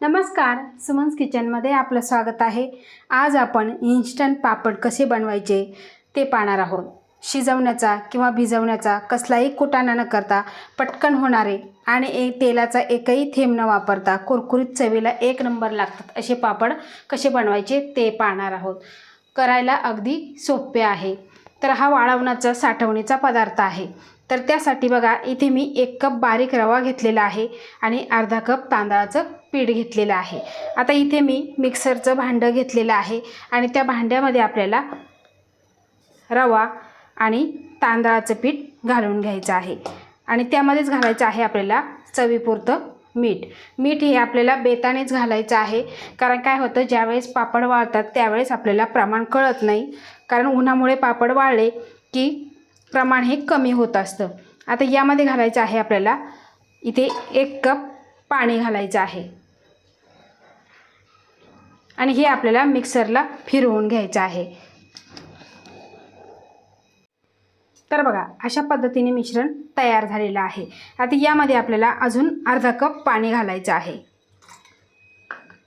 नमस्कार सुमन्स किचनमध्ये आपलं स्वागत आहे. आज आपण इन्स्टंट पापड कसे बनवायचे ते पाहणार आहोत. शिजवण्याचा किंवा भिजवण्याचा कसलाही कुटाणा न करता पटकन होणारे आणि एक तेलाचा एकही थेंब न वापरता कुरकुरीत चवीला एक नंबर लागतात असे पापड कसे बनवायचे ते पाहणार आहोत. करायला अगदी सोपे आहे. तर हा वाळवण्याचा साठवणीचा पदार्थ आहे. तर त्यासाठी बघा इथे मी एक कप बारीक रवा घेतलेला आहे आणि अर्धा कप तांदळाचं पीठ घेतलेलं आहे. आता इथे मी मिक्सरचं भांडं घेतलेलं आहे आणि त्या भांड्यामध्ये आपल्याला रवा आणि तांदळाचं पीठ घालून घ्यायचं आहे. आणि त्यामध्येच घालायचं आहे आपल्याला चवीपुरतं मीठ. मीठ हे आपल्याला बेतानेच घालायचं आहे. कारण काय होतं ज्यावेळेस पापड वाळतात त्यावेळेस आपल्याला प्रमाण कळत नाही. कारण उन्हामुळे पापड वाळले की प्रमाण हे कमी होत असतं. आता यामध्ये घालायचं आहे आपल्याला इथे एक कप पाणी घालायचं आहे. आणि हे आपल्याला मिक्सरला फिरवून घ्यायचं आहे. तर बघा अशा पद्धतीने मिश्रण तयार झालेलं आहे. आता यामध्ये आपल्याला अजून अर्धा कप पाणी घालायचं आहे.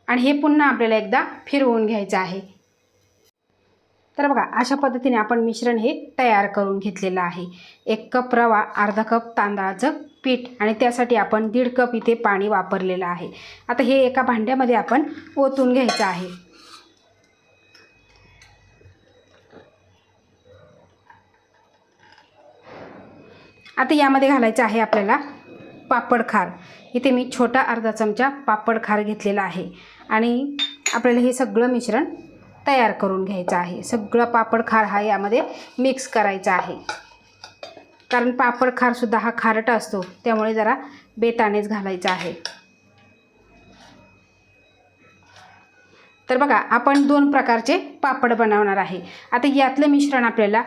आणि हे पुन्हा आपल्याला एकदा फिरवून घ्यायचं आहे. तर बघा अशा पद्धतीने आपण मिश्रण हे तयार करून घेतलेलं आहे. एक कप रवा अर्धा कप तांदळाचं पीठ आणि त्यासाठी आपण दीड कप इथे पाणी वापरलेलं आहे. आता हे एका भांड्यामध्ये आपण ओतून घ्यायचं आहे. आता यामध्ये घालायचं आहे आपल्याला पापड खार. इथे मी छोटा अर्धा चमचा पापड खार घेतलेला आहे. आणि आपल्याला हे सगळं मिश्रण तयार करून घ्यायचं आहे. सगळं पापड खार हा यामध्ये मिक्स करायचा आहे. कारण पापड खारसुद्धा हा खारट असतो. त्यामुळे जरा बेतानेच घालायचा आहे. तर बघा आपण दोन प्रकारचे पापड बनवणार आहे. आता यातलं मिश्रण आपल्याला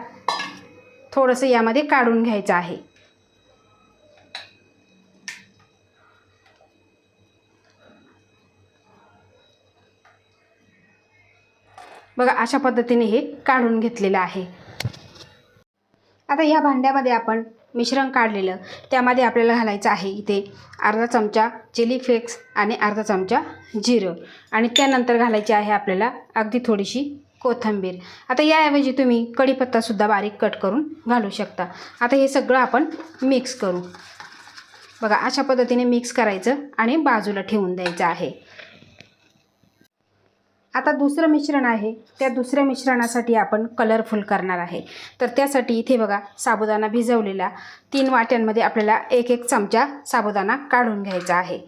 थोडंसं यामध्ये काढून घ्यायचं आहे. बघा अशा पद्धतीने हे काढून घेतलेलं आहे. आता या भांड्यामध्ये आपण मिश्रण काढलेलं त्यामध्ये आपल्याला घालायचं आहे इथे अर्धा चमचा चिली फ्लेक्स आणि अर्धा चमचा जिरं. आणि त्यानंतर घालायची आहे आपल्याला अगदी थोडीशी कोथिंबीर. आता याऐवजी तुम्ही कढीपत्तासुद्धा बारीक कट करून घालू शकता. आता हे सगळं आपण मिक्स करू. बघा अशा पद्धतीने मिक्स करायचं आणि बाजूला ठेवून द्यायचं आहे. आता दुसरं मिश्रण आहे. त्या दुसऱ्या मिश्रणासाठी आपण कलरफुल करणार आहे. तर त्यासाठी इथे बघा साबुदाणा भिजवलेला. तीन वाट्यांमध्ये आपल्याला एक एक चमचा साबुदाणा काढून घ्यायचा आहे.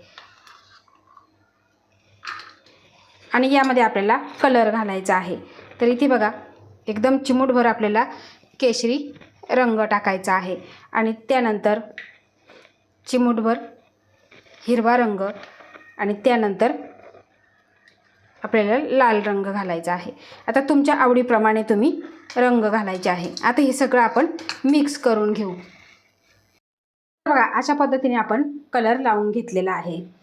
आणि यामध्ये आपल्याला कलर घालायचा आहे. तर इथे बघा एकदम चिमूटभर आपल्याला केशरी रंग टाकायचा आहे. आणि त्यानंतर चिमूटभर हिरवा रंग आणि त्यानंतर आपल्याला लाल रंग घालायचा आहे. आता तुमच्या आवडीप्रमाणे तुम्ही रंग घालायचे आहे. आता हे सगळं आपण मिक्स करून घेऊ. बघा अशा पद्धतीने आपण कलर लावून घेतलेला आहे.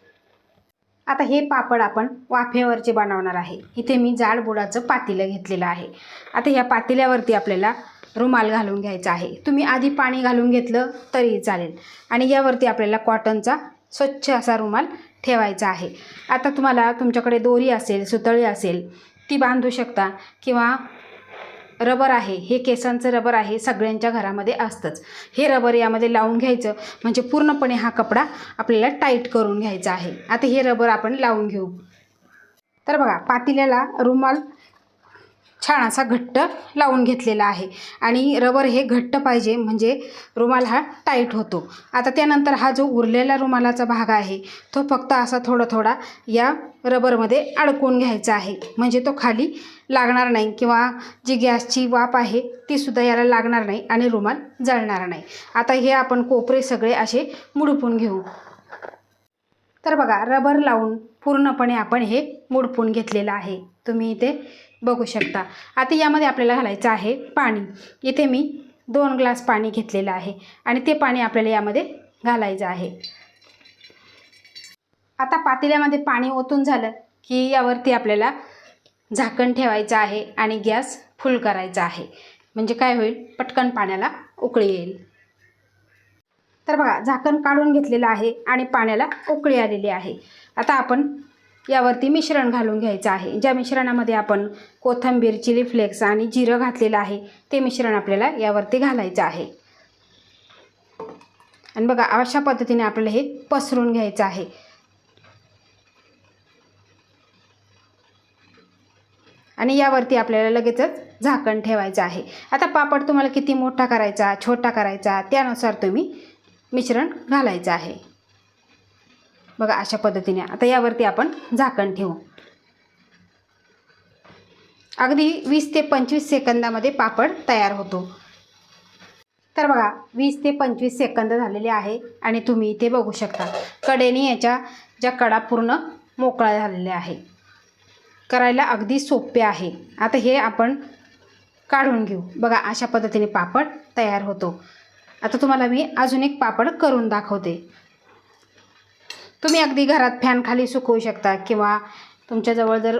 आता हे पापड आपण वाफेवरचे बनवणार आहे. इथे मी जाड बुडाचं पातेलं घेतलेलं आहे. आता ह्या पातेल्यावरती आपल्याला रुमाल घालून घ्यायचा आहे. तुम्ही आधी पाणी घालून घेतलं तरी चालेल. आणि यावरती आपल्याला कॉटनचा स्वच्छ असा रुमाल ठेवायचा आहे. आता तुम्हाला तुमच्याकडे दोरी असेल सुतळी असेल ती बांधू शकता किंवा रबर आहे हे केसांचं रबर आहे सगळ्यांच्या घरामध्ये असतंच. हे रबर यामध्ये लावून घ्यायचं म्हणजे पूर्णपणे हा कपडा आपल्याला टाईट करून घ्यायचा आहे. आता हे रबर आपण लावून घेऊ. तर बघा पातेल्याला रुमाल छान असा घट्ट लावून घेतलेला आहे. आणि रबर हे घट्ट पाहिजे म्हणजे रुमाल हा टाईट होतो. आता त्यानंतर हा जो उरलेला रुमालाचा भाग आहे तो फक्त असा थोडा थोडा या रबरमध्ये अडकून घ्यायचा आहे. म्हणजे तो खाली लागणार नाही किंवा जी गॅसची वाफ आहे तीसुद्धा याला लागणार नाही आणि रुमाल जळणार नाही. आता हे आपण कोपरे सगळे असे मुडपून घेऊ. तर बघा रबर लावून पूर्णपणे आपण हे मुडपून घेतलेलं आहे. तुम्ही इथे बघू शकता. आता यामध्ये आपल्याला घालायचं आहे पाणी. इथे मी दोन ग्लास पाणी घेतलेलं आहे आणि ते पाणी आपल्याला यामध्ये घालायचं आहे. आता पातेल्यामध्ये पाणी ओतून झालं की यावरती आपल्याला झाकण ठेवायचं आहे आणि गॅस फुल करायचा आहे. म्हणजे काय होईल? पटकन पाण्याला उकळी येईल. तर बघा झाकण काढून घेतलेलं आहे आणि पाण्याला उकळी आलेली आहे. आता आपण यावरती मिश्रण घालून घ्यायचं आहे. ज्या मिश्रणामध्ये आपण कोथिंबीर चिली फ्लेक्स आणि जिरं घातलेलं आहे ते मिश्रण आपल्याला यावरती घालायचं आहे. आणि बघा अशा पद्धतीने आपल्याला हे पसरून घ्यायचं आहे. आणि यावरती आपल्याला लगेचच झाकण ठेवायचं आहे. आता पापड तुम्हाला किती मोठा करायचा छोटा करायचा त्यानुसार तुम्ही मिश्रण घालायचं आहे. बघा अशा पद्धतीने. आता यावरती आपण झाकण ठेवू. अगदी वीस ते पंचवीस सेकंदामध्ये पापड तयार होतो. तर बघा वीस ते पंचवीस सेकंद झालेले आहे आणि तुम्ही इथे बघू शकता कडेने याच्या ज्या कडा पूर्ण मोकळा झालेल्या आहे. करायला अगदी सोपे आहे. आता हे आपण काढून घेऊ. बघा अशा पद्धतीने पापड तयार होतो. आता तुम्हाला मी अजून एक पापड करून दाखवते. तुम्ही अगदी घरात फॅन खाली सुकवू शकता किंवा तुमच्याजवळ जर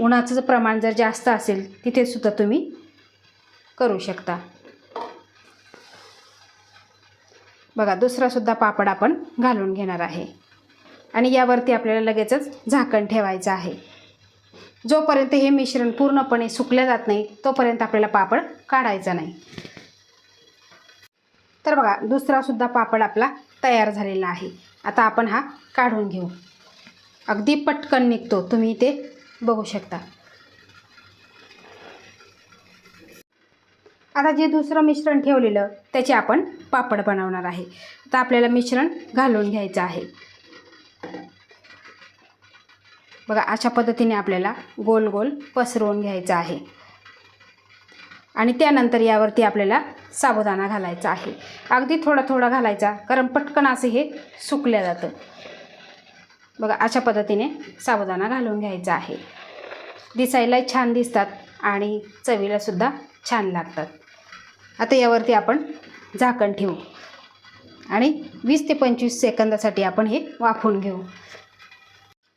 उन्हाचं प्रमाण जर जास्त असेल तिथेसुद्धा तुम्ही करू शकता. बघा दुसरासुद्धा पापड आपण घालून घेणार आहे. आणि यावरती आपल्याला लगेचच झाकण ठेवायचं आहे. जोपर्यंत हे मिश्रण पूर्णपणे सुकलं जात नाही तोपर्यंत आपल्याला पापड काढायचा नाही. तर बघा दुसरासुद्धा पापड आपला तयार झालेला आहे. आता आपण हा काढून घेऊ. अगदी पटकन निघतो. तुम्ही ते बघू शकता. आता जे दुसरं मिश्रण ठेवलेलं त्याचे आपण पापड बनवणार आहे. आता आपल्याला मिश्रण घालून घ्यायचं आहे. बघा अशा पद्धतीने आपल्याला गोल गोल पसरवून घ्यायचं आहे. आणि त्यानंतर यावरती आपल्याला साबुदाणा घालायचा आहे. अगदी थोडा थोडा घालायचा कारण पटकन असं हे सुकलं जातं. बघा अशा पद्धतीने साबुदाणा घालून घ्यायचा आहे. दिसायला छान दिसतात आणि चवीलासुद्धा छान लागतात. आता यावरती आपण झाकण ठेवू. आणि वीस ते पंचवीस सेकंदासाठी आपण हे वाफून घेऊ.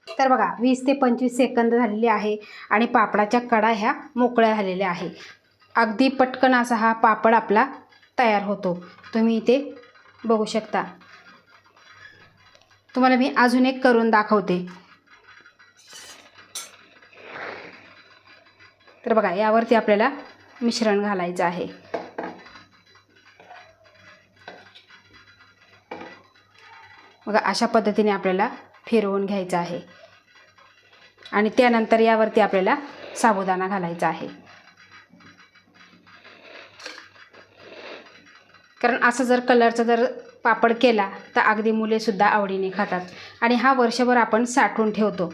तर बघा वीस ते पंचवीस सेकंद झालेले आहे आणि पापडाच्या कडा ह्या मोकळ्या झालेल्या आहे. अगदी पटकन असा हा पापड आपला तयार होतो. तुम्ही इथे बघू शकता. तुम्हाला मी अजून एक करून दाखवते. तर बघा यावरती आपल्याला मिश्रण घालायचं आहे. बघा अशा पद्धतीने आपल्याला फिरवून घ्यायचं आहे. आणि त्यानंतर यावरती आपल्याला साबुदाणा घालायचा आहे. कारण असं जर कलरचं जर पापड केला तर अगदी मुलेसुद्धा आवडीने खातात. आणि हा वर्षभर आपण साठवून ठेवतो.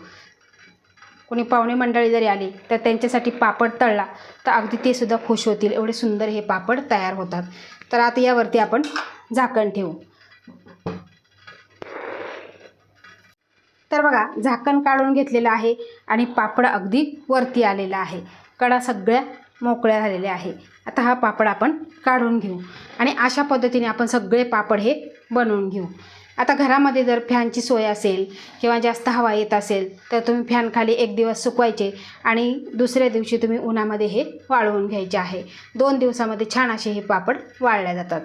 कोणी पाहुणे मंडळी जरी आली तर त्यांच्यासाठी पापड तळला तर अगदी ते सुद्धा खुश होतील. एवढे सुंदर हे पापड तयार होतात. तर आता यावरती आपण झाकण ठेवू. तर बघा झाकण काढून घेतलेलं आहे आणि पापड अगदी वरती आलेला आहे. कडा सगळ्या मोकळ्या झालेल्या आहे. आता हा पापड आपण काढून घेऊ. आणि अशा पद्धतीने आपण सगळे पापड हे बनवून घेऊ. आता घरामध्ये जर फॅनची सोय असेल किंवा जास्त हवा येत असेल तर तुम्ही फॅन खाली एक दिवस सुकवायचे आणि दुसऱ्या दिवशी तुम्ही उन्हामध्ये हे वाळवून घ्यायचे आहे. दोन दिवसामध्ये छान असे हे पापड वाळल्या जातात.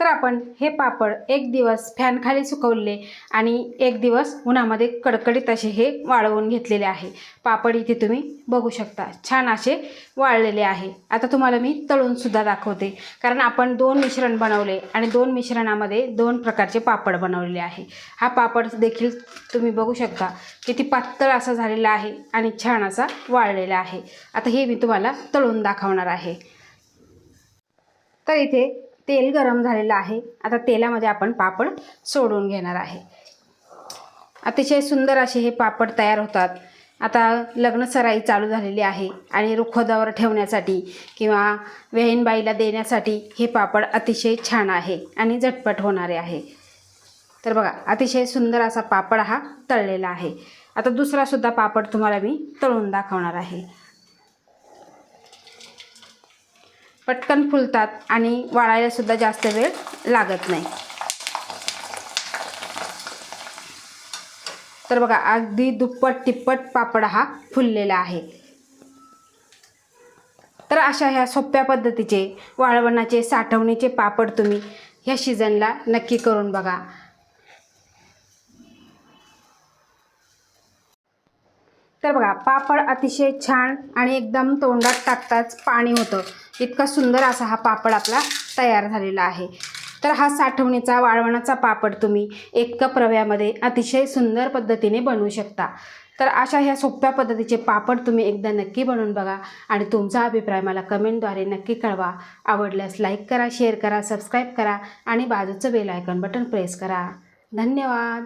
तर आपण हे पापड एक दिवस फॅनखाली सुकवले आणि एक दिवस उन्हामध्ये कडकडीत असे हे वाळवून घेतलेले आहे. पापड इथे तुम्ही बघू शकता. छान असे वाळलेले आहे. आता तुम्हाला मी तळूनसुद्धा दाखवते. कारण आपण दोन मिश्रण बनवले आणि दोन मिश्रणामध्ये दोन प्रकारचे पापड बनवलेले आहे. हा पापड देखील तुम्ही बघू शकता किती पातळ असा झालेला आहे आणि छान असा वाळलेला आहे. आता हे मी तुम्हाला तळून दाखवणार आहे. तर इथे तेल गरम झालेलं आहे. आता तेलामध्ये आपण पापड सोडून घेणार आहे. अतिशय सुंदर असे हे पापड तयार होतात. आता लग्न सराई चालू झालेली आहे आणि रुखोदावर ठेवण्यासाठी किंवा वेहीनबाईला देण्यासाठी हे पापड अतिशय छान आहे आणि झटपट होणारे आहे. तर बघा अतिशय सुंदर असा पापड हा तळलेला आहे. आता दुसरासुद्धा पापड तुम्हाला मी तळून दाखवणार आहे. पटकन फुलतात आणि वाळायलासुद्धा जास्त वेळ लागत नाही. तर बघा अगदी दुप्पट तिप्पट पापड हा फुललेला आहे. तर अशा ह्या सोप्या पद्धतीचे वाळवणाचे साठवणीचे पापड तुम्ही ह्या सीझनला नक्की करून बघा. तर बघा पापड अतिशय छान आणि एकदम तोंडात टाकताच पाणी होतं. इतका सुंदर असा हा पापड आपला तयार झालेला आहे. तर हा साठवणीचा वाळवणाचा पापड तुम्ही एक कप रव्यामध्ये अतिशय सुंदर पद्धतीने बनवू शकता. तर अशा ह्या सोप्या पद्धतीचे पापड तुम्ही एकदा नक्की बनवून बघा आणि तुमचा अभिप्राय मला कमेंटद्वारे नक्की कळवा. आवडल्यास लाईक करा शेअर करा सबस्क्राईब करा आणि बाजूचं बेल आयकॉन बटन प्रेस करा. धन्यवाद!